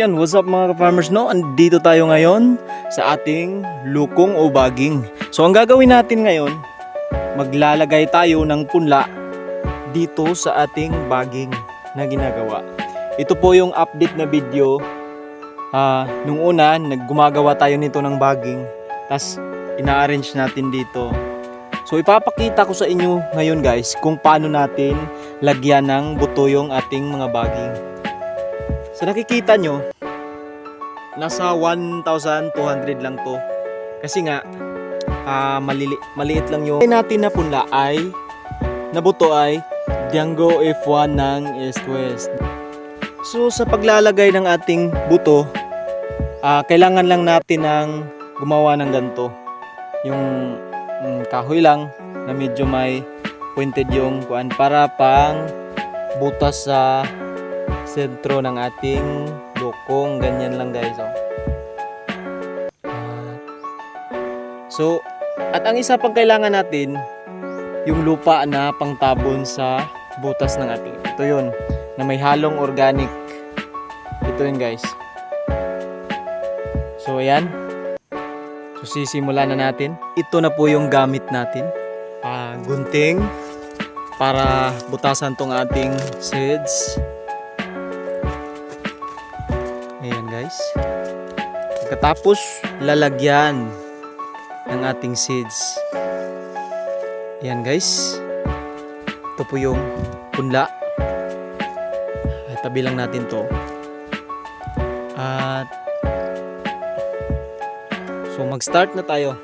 Yan, what's up mga ka-farmers no? Andito tayo ngayon sa ating lukong o baging. So ang gagawin natin ngayon, maglalagay tayo ng punla dito sa ating baging na ginagawa. Ito po yung update na video. Ah, nung una, naggumagawa tayo nito ng baging. Tapos ina-arrange natin dito. So ipapakita ko sa inyo ngayon guys kung paano natin lagyan ng buto yung ating mga baging. So nakikita nyo, nasa 1,200 lang to. Kasi nga, ah, malili- maliit lang yung natin na punla ay, na buto ay Django F1 ng East West. So sa paglalagay ng ating buto, ah, kailangan lang natin ng gumawa ng ganito. Yung mm, kahoy lang na medyo may pointed yung kuan para pang butas sa sentro ng ating lukong ganyan lang guys oh. So at ang isa pang kailangan natin yung lupa na pangtabon sa butas ng ating ito yun na may halong organic. Ito yun guys. So ayan. So sisimulan na natin. Ito na po yung gamit natin. Ah, gunting para butasan tong ating seeds guys. Pagkatapos, lalagyan ng ating seeds. Ayan guys. Ito po yung punla. Tabi lang natin to. At So mag-start na tayo.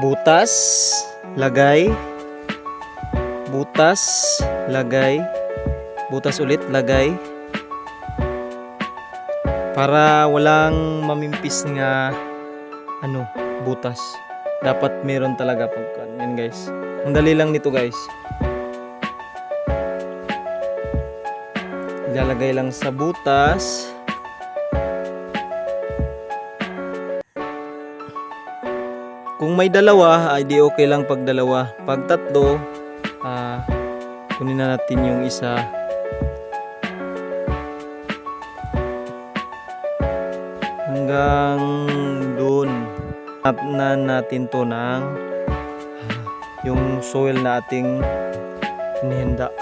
Butas, lagay. Butas, lagay. Butas ulit, lagay para walang mamimpis nga ano butas. Dapat meron talaga pag yan guys. Ang dali lang nito guys. Ilalagay lang sa butas. Kung may dalawa ay di okay lang pag dalawa. Pag tatlo ah, kunin na natin yung isa hanggang doon. Tap na natin to ng yung soil na ating inihanda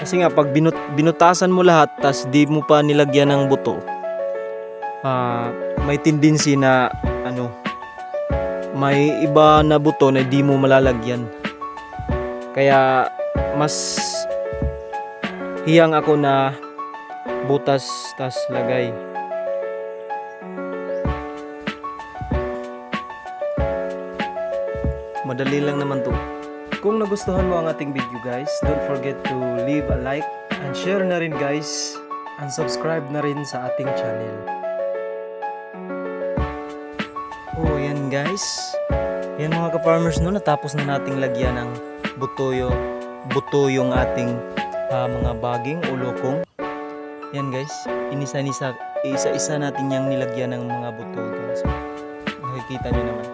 kasi nga pag binut binutasan mo lahat tas di mo pa nilagyan ng buto ah, may tendency na ano may iba na buto na di mo malalagyan. Kaya mas hiyang ako na butas tas lagay. Madali lang naman to. Kung nagustuhan mo ang ating video guys, don't forget to leave a like and share na rin guys and subscribe na rin sa ating channel. Oh, yan guys. Yan mga ka-farmers no, natapos na nating lagyan ng butoyo, buto yung ating ah, mga baging o lokong. Yan guys, inisa-nisa, isa-isa natin yung nilagyan ng mga buto guys. Nakikita nyo naman.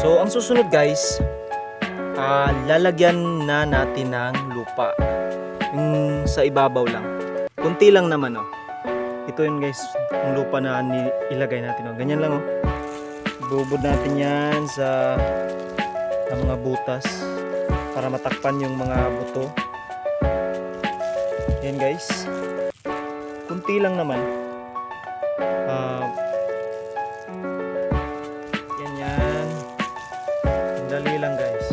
So, ang susunod guys, ah, lalagyan na natin ng lupa. Yung sa ibabaw lang. Kunti lang naman oh. Ito yun guys, yung lupa na ilagay natin oh. Ganyan lang oh. Ibubod natin yan sa, sa mga butas para matakpan yung mga buto. Yan guys. Kunti lang naman. Ah, yan yan. Dali lang guys.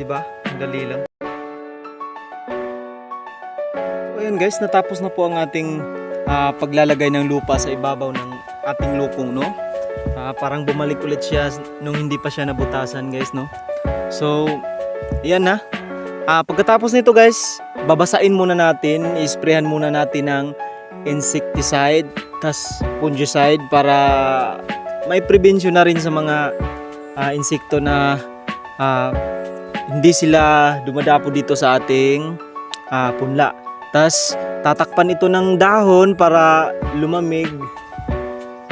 Di ba? Ang dali lang. Ayan guys, natapos na po ang ating ah, paglalagay ng lupa sa ibabaw ng ating lukong, no? Ah, parang bumalik ulit siya nung hindi pa siya nabutasan, guys, no? So, yan na. Ah, pagkatapos nito, guys, babasain muna natin, isprehan muna natin ng insecticide, tas fungicide para may prevention na rin sa mga ah, insekto na ah, hindi sila dumadapo dito sa ating ah, punla. Tas tatakpan ito ng dahon para lumamig.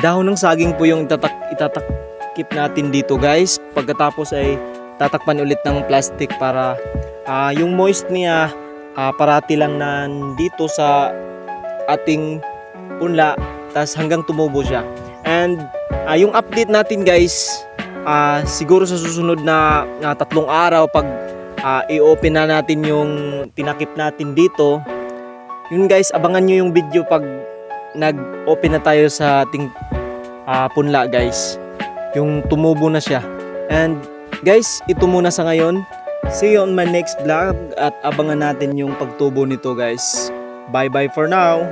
Dahon ng saging po yung itatak, itatak, keep natin dito guys. Pagkatapos ay tatakpan ulit ng plastic para ah, yung moist niya ah, parati lang nandito sa ating punla tas hanggang tumubo siya. And ah, yung update natin guys, ah, siguro sa susunod na na tatlong araw pag ah, i-open na natin yung tinakip natin dito. Yun guys, abangan nyo yung video pag nag-open na tayo sa ating ah, punla guys. Yung tumubo na siya. And guys, ito muna sa ngayon. See you on my next vlog at abangan natin yung pagtubo nito guys. Bye bye for now.